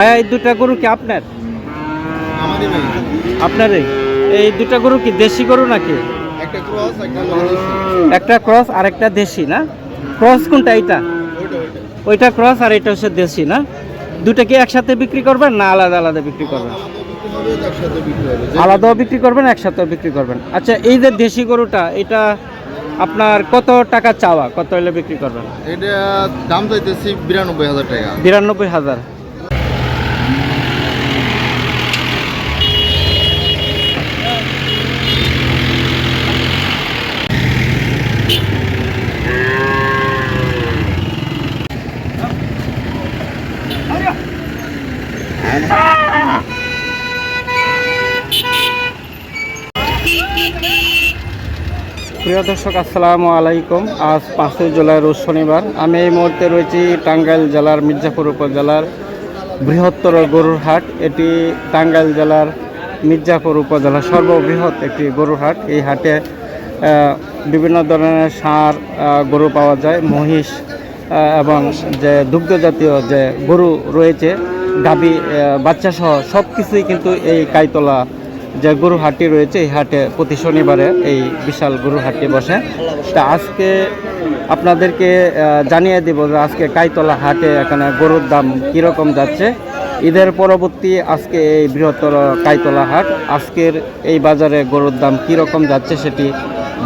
ভাইয়া, এই দুটা গরু কি আপনার? আপনারই? এই দুটা গরু কি দেশি গরু নাকি? একটা ক্রস আর একটা দেশি না? ক্রস কোনটা এইটা? ওইটা ক্রস আর এটা হচ্ছে দেশি না? দুটা কি একসাথে বিক্রি করবেন না আলাদা আলাদা বিক্রি করবেন? আলাদাও বিক্রি করবেন একসাথেও বিক্রি করবেন। আচ্ছা এই যে দেশি গরুটা এটা আপনার কত টাকা চাওয়া? কত হলে বিক্রি করবেন? এটা দাম চাইতেছি বিরানব্বই হাজার টাকা। বিরানব্বই হাজার। প্রিয় দর্শক, আসসালামু আলাইকুম। আজ পাঁচই জুলাই, রোজ শনিবার। আমি এই মুহূর্তে রয়েছি টাঙ্গাইল জেলার মির্জাপুর উপজেলার বৃহত্তর গরুর হাট এটি টাঙ্গাইল জেলার মির্জাপুর উপজেলার সর্ববৃহৎ একটি গরুর হাট এই হাটে বিভিন্ন ধরনের সার গরু পাওয়া যায়, মহিষ এবং যে দুগ্ধ জাতীয় যে গরু রয়েছে গাবি বাচ্চা সহ সব কিছুই কিন্তু এই কাইতলা যে গরু হাটটি রয়েছে, এই হাটে প্রতি শনিবারে এই বিশাল গরু হাটটি বসে। তা আজকে আপনাদেরকে জানিয়ে দিব যে আজকে কাইতলা হাটে এখানে গরুর দাম কীরকম যাচ্ছে। ঈদের পরবর্তী আজকে এই বৃহত্তর কাইতলা হাট, আজকের এই বাজারে গরুর দাম কীরকম যাচ্ছে সেটি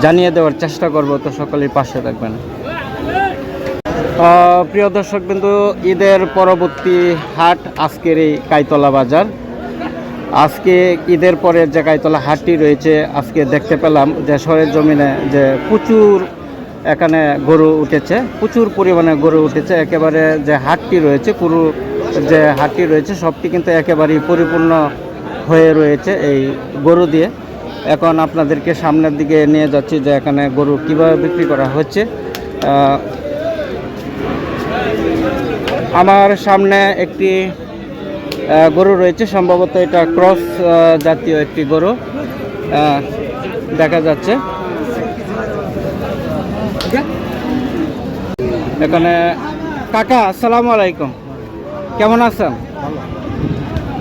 জানিয়ে দেওয়ার চেষ্টা করব, তো সকলেই পাশে থাকবেন। প্রিয় দর্শক বিন্দু ঈদের পরবর্তী হাট আজকের এই কাইতলা বাজার। আজকে ঈদের পরে যে কাইতলা হাটটি রয়েছে, আজকে দেখতে পেলাম যে শহরের জমিনে যে প্রচুর এখানে গরু উঠেছে, প্রচুর পরিমাণে গরু উঠেছে। একেবারে যে হাটটি রয়েছে, পুরো যে হাটটি রয়েছে, সবটি কিন্তু একেবারেই পরিপূর্ণ হয়ে রয়েছে এই গরু দিয়ে। এখন আপনাদেরকে সামনের দিকে নিয়ে যাচ্ছি যে এখানে গরু কীভাবে বিক্রি করা হচ্ছে। আমার সামনে একটি গরু রয়েছে। সম্ভবত এটা ক্রস জাতীয় একটি গরু। দেখা যাচ্ছে। এখানে কাকা, আসসালামু আলাইকুম। কেমন আছেন?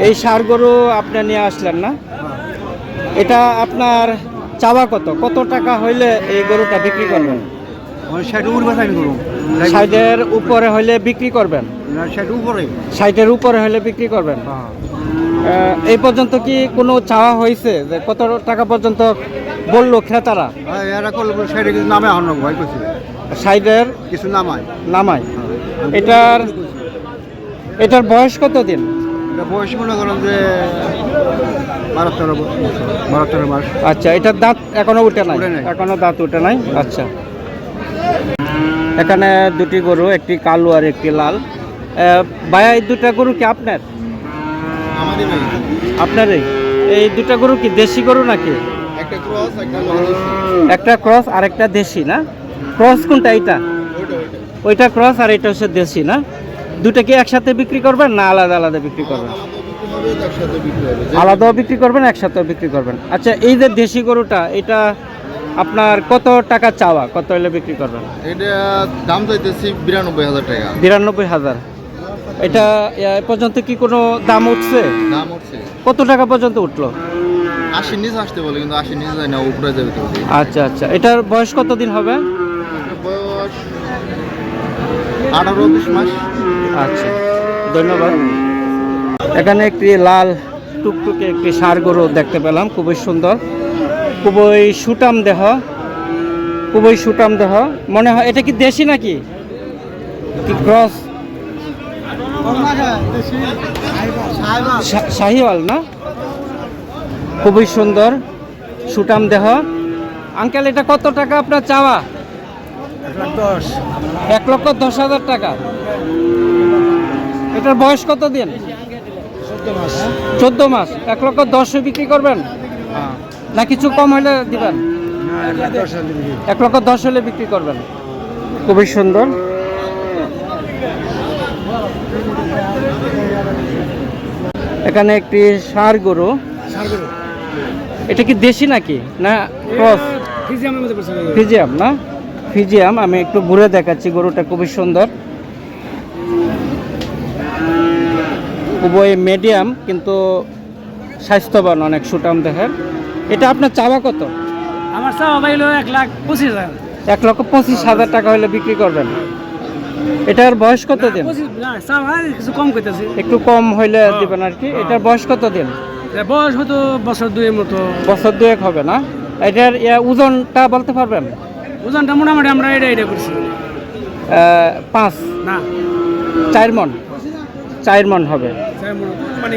এই সার গরু আপনি নিয়ে আসলেন না? এটা আপনার চাওয়া কত? কত টাকা হইলে এই গরুটা বিক্রি করবেন? আমি ষাটের উপরে হইলে বিক্রি করবেন? ষাটের উপরে। হইলে বিক্রি করবেন? এই পর্যন্ত কি কোনো চাওয়া হয়েছে যে কত টাকা পর্যন্ত বলল ক্রেতারা? ভয় সাইডের কিছু নামায়। নামায়। এটার এটার বয়স কত দিন বয়স মনে করেন যে বারো তেরো বারো তেরো মাস। আচ্ছা এটার দাঁত এখনও উঠে নাই। এখনও দাঁত উঠে নাই? আচ্ছা। এখানে দুটি গরু একটি কালো আর একটি লাল। ভাইয়া এই দুটা গরু কি আপনার? আপনারই? এই দুটা গরু কি দেশি গরু নাকি? একটা ক্রস আর একটা দেশি না? ক্রস কোনটা এইটা? ওইটা ক্রস আর এটা হচ্ছে দেশি না? দুটা কি একসাথে বিক্রি করবেন না আলাদা আলাদা বিক্রি করবেন? আলাদাও বিক্রি করবেন একসাথেও বিক্রি করবেন। আচ্ছা এই যে দেশি গরুটা এটা আপনার কত টাকা চাওয়া? কত হলে বিক্রি করবেন? এটা দাম চাইতেছি বিরানব্বই হাজার টাকা। বিরানব্বই হাজার। এটা এ পর্যন্ত কি কোনো দাম উঠছে? দাম উঠছে। কত টাকা পর্যন্ত উঠল? আশি নিচে আসতে বলে কিন্তু আশি নিচে যায় না উপরে যাবে তো। আচ্ছা আচ্ছা। এটার বয়স কত দিন হবে বয়স আঠারো বিশ মাস। আচ্ছা ধন্যবাদ। এখানে একটি লাল টুকটুকে একটি সার গরু দেখতে পেলাম খুবই সুন্দর। খুবই সুটাম দেহ খুবই সুটাম দেহ। মনে হয় এটা কি দেশি নাকি? কি ক্রস? শাহিওয়াল না? খুবই সুন্দর সুটাম দেহ। আঙ্কেল এটা কত টাকা আপনার চাওয়া? এক লক্ষ দশ হাজার টাকা। এটার বয়স কত দিন চোদ্দ মাস। এক লক্ষ দশে বিক্রি করবেন? না কিছু কম হলে দিবেন? এক লক্ষ দশ হলে বিক্রি করবেন। খুবই সুন্দর। এখানে একটি ষাঁড় গরু। এটা কি দেশি নাকি? না ক্রস? ফিজিয়াম না? ফিজিয়াম আমি একটু ঘুরে দেখাচ্ছি গরুটা খুবই সুন্দর। উভয় মিডিয়াম কিন্তু স্বাস্থ্যবান অনেক সুটাম দেখেন এটা আপনার চাওয়া কত? আমার চাওয়া পাইল এক লাখ পঁচিশ হাজার। এক লক্ষ পঁচিশ হাজার টাকা হলে বিক্রি করবেন। এটার বয়স কত দিন? কিছু কম করতেছি একটু কম হইলে দিবেন আর কি। এটার বয়স কত দিন? বয়স হয়তো বছর দুয়ের মতো। বছর দুয়েক হবে না। এটার ওজনটা বলতে পারবেন? ওজনটা মোটামুটি আমরা এটা এটা করছি। পাঁচ? না। চার মন? চার মন হবে। মানে।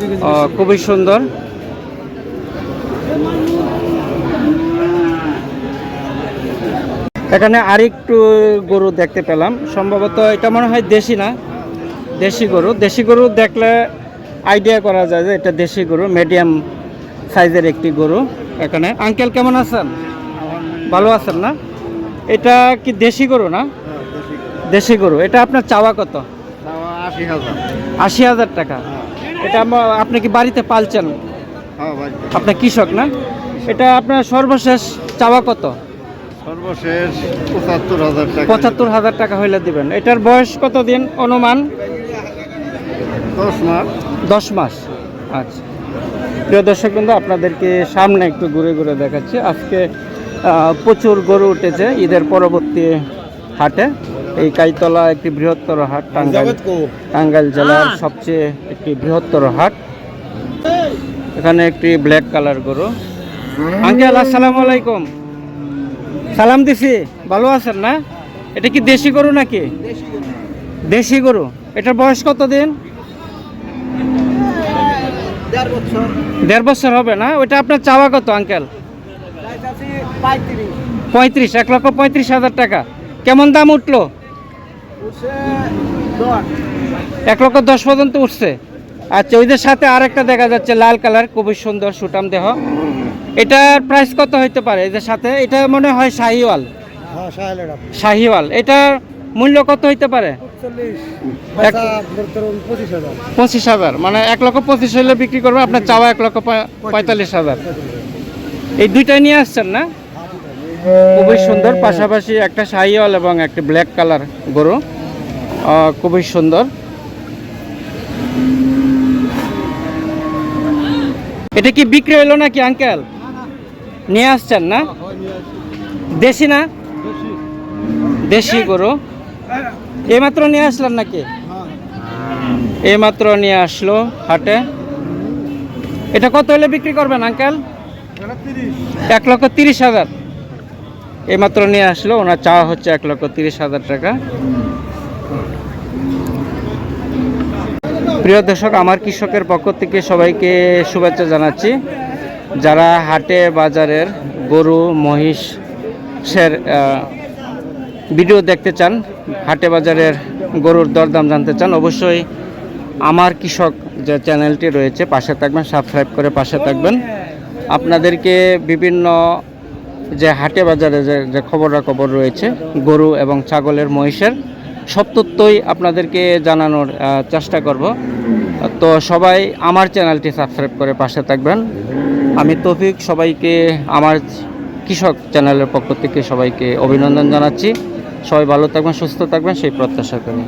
দুই দুই। খুবই সুন্দর। এখানে আরেকটু গরু দেখতে পেলাম। সম্ভবত এটা মনে হয় দেশি না? দেশি গরু। দেশি গরু দেখলে আইডিয়া করা যায় যে এটা দেশি গরু মিডিয়াম সাইজের একটি গরু এখানে। আঙ্কেল কেমন আছেন? ভালো আছেন না? এটা কি দেশি গরু না? দেশি গরু। এটা আপনার চাওয়া কত? আশি হাজার। টাকা। এটা আপনি কি বাড়িতে পালছেন? আপনার কৃষক না? এটা আপনার সর্বশেষ চাওয়া কত? সর্বশেষ পঁচাত্তর হাজার টাকা। পঁচাত্তর হাজার টাকা হইলে দিবেন। এটার বয়স কত দিন অনুমান? দশ মাস। দশ মাস। আচ্ছা। প্রিয় দর্শক বন্ধু আপনাদেরকে সামনে একটু ঘুরে ঘুরে দেখাচ্ছি। আজকে প্রচুর গরু উঠেছে ঈদের পরবর্তী হাটে। এই কাইতলা একটি বৃহত্তর হাট টাঙ্গাইল টাঙ্গাইল জেলার সবচেয়ে একটি বৃহত্তর হাট। এখানে একটি ব্ল্যাক কালার গরু। আঙ্কেল আসসালামু আলাইকুম। সালাম দিছি। ভালো আছেন না? এটা কি দেশি গরু নাকি? দেশি গরু। এটার বয়স কত দিন দেড় বছর হবে না? ওইটা আপনার চাওয়া কত আঙ্কেল? পঁয়ত্রিশ পঁয়ত্রিশ এক লক্ষ পঁয়ত্রিশ হাজার টাকা। কেমন দাম উঠল? এক লক্ষ দশ পর্যন্ত উঠছে। আচ্ছা ওইদের সাথে আরেকটা দেখা যাচ্ছে লাল কালার খুবই সুন্দর সুটাম দেহ। এটার প্রাইস কত হইতে পারে এদের সাথে? এটা মনে হয় শাহিওয়াল। হ্যাঁ শাহিওয়াল। এটার মূল্য কত হইতে পারে? পঁচিশ হাজার। মানে এক লক্ষ পঁচিশ হইলে বিক্রি করবে আপনার চাওয়া এক লক্ষ পঁয়তাল্লিশ। হাজার। এই দুইটাই নিয়ে আসছেন না? খুবই সুন্দর পাশাপাশি একটা শাহিওয়াল এবং একটা ব্ল্যাক কালার গরু। খুবই সুন্দর। এটা কি বিক্রি হইল নাকি আঙ্কেল নিয়ে আসছেন না? দেশি না? দেশি গরু। এইমাত্র নিয়ে আসলেন নাকি? এইমাত্র নিয়ে আসলো হাটে। এটা কত হলে বিক্রি করবেন আঙ্কেল এক লক্ষ তিরিশ হাজার। এইমাত্র নিয়ে আসলো, ওনার চাওয়া হচ্ছে এক লক্ষ তিরিশ হাজার টাকা। প্রিয় দর্শক, আমার কৃষকের পক্ষ থেকে সবাইকে শুভেচ্ছা জানাচ্ছি। যারা হাটে বাজারের গরু মহিষের ভিডিও দেখতে চান, হাটে বাজারের গরুর দরদাম জানতে চান, অবশ্যই আমার কৃষক যে চ্যানেলটি রয়েছে, পাশে থাকবেন, সাবস্ক্রাইব করে পাশে থাকবেন। আপনাদেরকে বিভিন্ন যে হাটে বাজারে যে যে খবরাখবর রয়েছে, গরু এবং ছাগলের মহিষের সব তথ্যই আপনাদেরকে জানানোর চেষ্টা করব। তো সবাই আমার চ্যানেলটি সাবস্ক্রাইব করে পাশে থাকবেন। আমি তৌফিক সবাইকে, আমার কৃষক চ্যানেলের পক্ষ থেকে সবাইকে অভিনন্দন জানাচ্ছি। সবাই ভালো থাকবেন, সুস্থ থাকবেন, সেই প্রত্যাশা করি।